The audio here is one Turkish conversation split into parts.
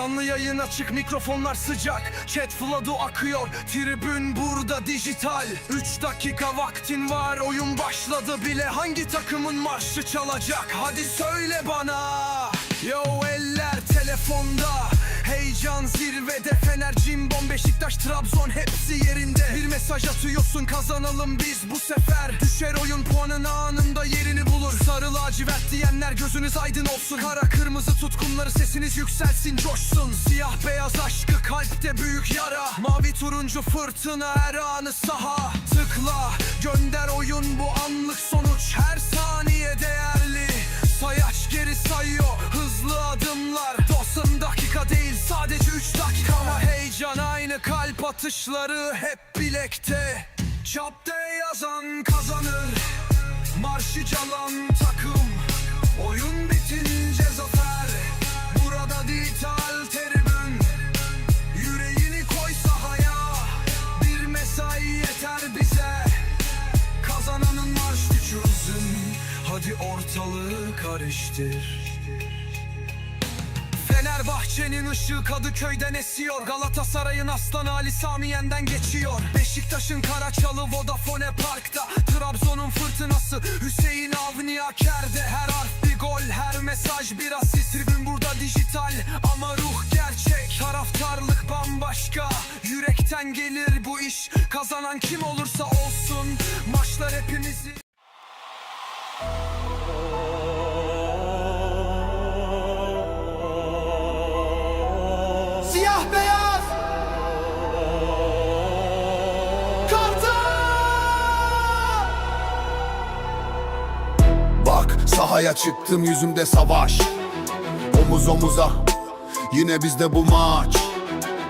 Canlı yayın açık mikrofonlar sıcak. Chat flood'u akıyor Tribün burada dijital. 3 dakika vaktin var oyun başladı bile. Hangi takımın marşı çalacak? Hadi söyle bana. Yo eller telefonda Heyecan zirvede Fener, Cimbom, Beşiktaş, Trabzon hepsi yerinde. Bir mesaj atıyorsun kazanalım biz bu sefer. Düşer oyun puanın anında yerini bulur. Sarı lacivert diyenler gözünüz aydın olsun. Kara kırmızı tutkunları sesiniz yükselsin coşsun. Siyah beyaz aşkı kalpte büyük yara. Mavi turuncu fırtına her anı saha. Tıkla gönder oyun bu anlık sonuç. Her saniye değerli. Sayaç geri sayıyor hızlı adımlar. 90 dakika değil sadece 3 dakika. Ama heyecan aynı kalp atışları hep bilekte. Çapta yazan kazanır Marşı çalan takım. Oyun bitince zafer Burada dijital tribün. Yüreğini koy sahaya Bir mesai yeter bize. Kazananın marş düşürsün Hadi ortalığı karıştır Fenerbahçe'nin ışığı Kadıköy'den esiyor. Galatasaray'ın aslanı Ali Sami Yen'den geçiyor. Beşiktaş'ın Karaçalı Vodafone Park'ta. Trabzon'un fırtınası Hüseyin Avni Aker'de. Her harf bir gol her mesaj bir asist. Tribün burada dijital ama ruh gerçek. Taraftarlık bambaşka. Yürekten gelir bu iş. Kazanan kim olursa olsun. Maçlar hepimizi sahaya çıktım yüzümde savaş. Omuz omuza Yine bizde bu maç.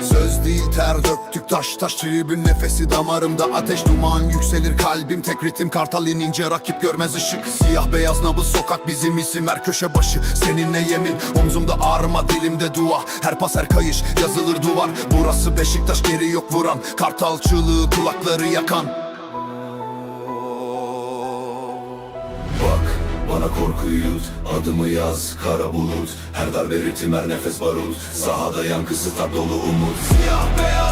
Söz değil ter döktük taş taş tribün nefesi damarımda ateş. Duman yükselir kalbim tek ritim kartal inince rakip görmez ışık. Siyah beyaz nabız sokak bizim isim her köşe başı. Seninle yemin omzumda ağrıma dilimde dua. Her pas her kayış yazılır duvar. Burası Beşiktaş geri yok vuran. Kartal çığlığı kulakları yakan bana korkuyu yut Adımı yaz kara bulut. Her darbe ritim her nefes barut. Sahada yankısı tat dolu umut. Siyah beyaz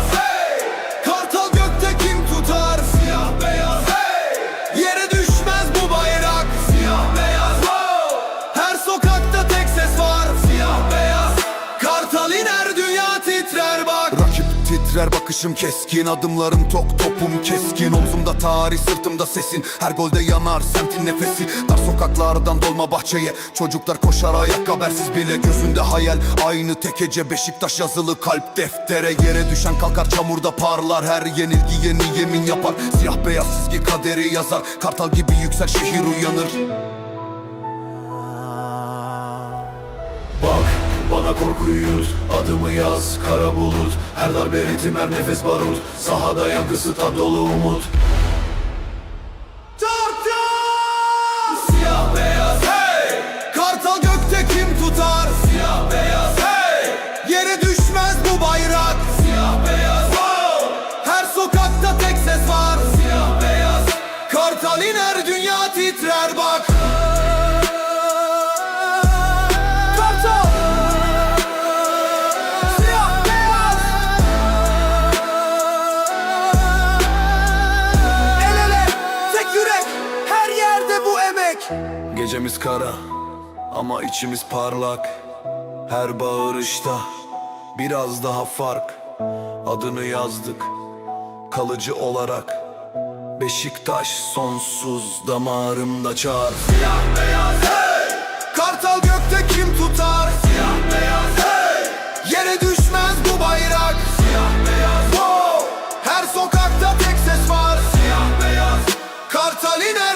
titrer bakışım keskin Adımlarım tok topum keskin. Omzumda tarih sırtımda sesin. Her golde yanar semtin nefesi. Dar sokaklardan dolma bahçeye. Çocuklar koşar ayak habersiz bile. Gözünde hayal. Aynı tekece Beşiktaş yazılı kalp deftere. Yere düşen kalkar çamurda parlar. Her yenilgi yeni yemin yapar. Siyah beyaz çizgi kaderi yazar. Kartal gibi yüksel şehir uyanır yut Adımı yaz kara bulut. Her darbe ritim her nefes barut. Sahada yankısı tat dolu umut Gecemiz kara ama içimiz parlak. Her bağırışta biraz daha fark. Adını yazdık kalıcı olarak. Beşiktaş sonsuz damarımda çağır Kartal gökte kim tutar? Siyah beyaz hey! Yere düşmez bu bayrak. Siyah beyaz Wow! Her sokakta tek ses var. Siyah beyaz. Kartal iner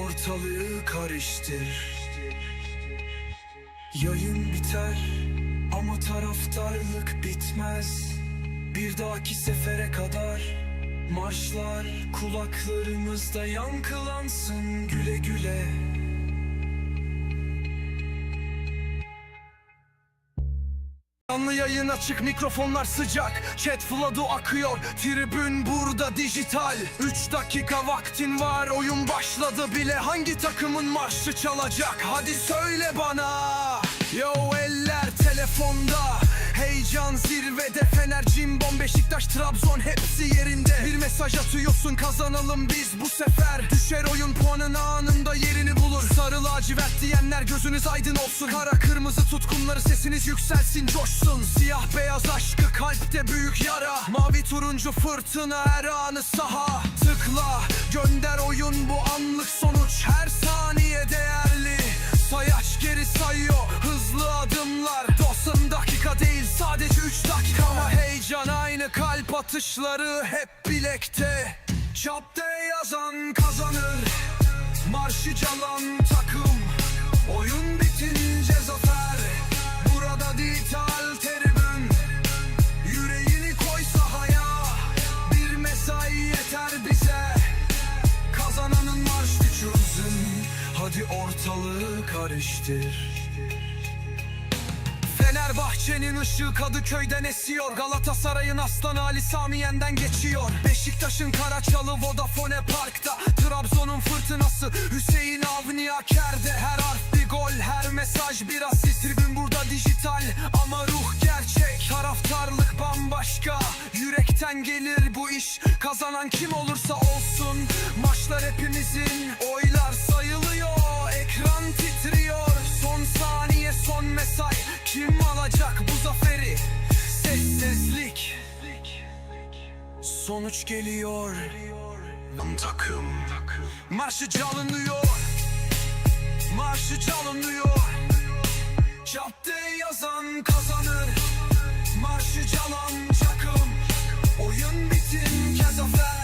ortalığı karıştır. Yayın biter ama taraftarlık bitmez. Bir dahaki sefere kadar Marşlar kulaklarımızda yankılansın güle güle Canlı yayın açık mikrofonlar sıcak. Chat flood'u akıyor Tribün burada dijital. 3 dakika vaktin var oyun başladı bile. Hangi takımın marşı çalacak? Hadi söyle bana. Yo eller telefonda Heyecan zirvede Fener, Cimbom, Beşiktaş, Trabzon hepsi yerinde. Bir mesaj atıyorsun kazanalım biz bu sefer. Düşer oyun puanın anında yerini bulur. Sarı lacivert diyenler gözünüz aydın olsun. Kara kırmızı tutkunları sesiniz yükselsin coşsun. Siyah beyaz aşkı kalpte büyük yara. Mavi turuncu fırtına her anı saha. Tıkla gönder oyun bu anlık sonuç. Her saniye değerli Sayaç geri sayıyor hızlı adımlar. 90 dakika değil sadece 3 dakika. Ama heyecan aynı kalp atışları hep bilekte. Çapte yazan kazanır Marşı çalan ortalığı karıştır. Fenerbahçe'nin ışığı Kadıköy'den esiyor. Galatasaray'ın aslanı Ali Sami Yen'den geçiyor. Beşiktaş'ın Karaçalı Vodafone Park'ta. Trabzon'un fırtınası Hüseyin Avni Aker'de. Her harf bir gol, her mesaj bir asist. Tribün burada dijital ama ruh gerçek. Taraftarlık bambaşka. Yürekten gelir bu iş. Kazanan kim olursa olsun. Maçlar hepimizin Oylar sayılıyor Ekran titriyor. Son saniye son mesaj Kim alacak bu zaferi? Sessizlik. Sonuç geliyor. Takım. Marşı çalınıyor. Marşı çalınıyor. Cadde yazan kazanır. Marşı çalan takım Oyun bitince zafer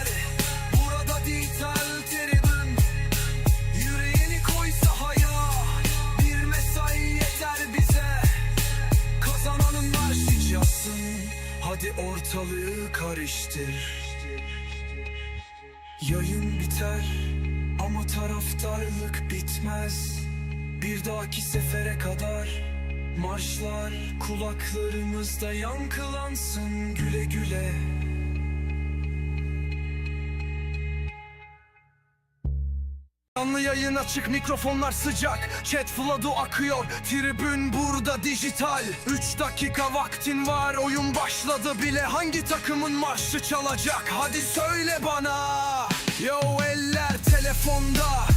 Hadi ortalığı karıştır. Yayın biter ama taraftarlık bitmez. Bir dahaki sefere kadar Marşlar kulaklarımızda yankılansın güle güle Canlı yayın açık mikrofonlar sıcak. Chat flood'u akıyor Tribün burada dijital. 3 dakika vaktin var oyun başladı bile. Hangi takımın marşı çalacak? Hadi söyle bana. Yo eller telefonda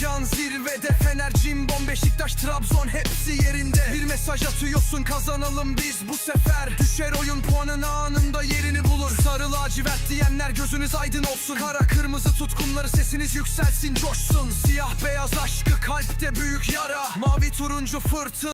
Heyecan zirvede Fener, Cimbom, Beşiktaş, Trabzon hepsi yerinde. Bir mesaj atıyorsun kazanalım biz bu sefer. Düşer oyun puanın anında yerini bulur. Sarı lacivert diyenler gözünüz aydın olsun. Kara kırmızı tutkunları sesiniz yükselsin coşsun. Siyah beyaz aşkı kalpte büyük yara. Mavi turuncu fırtına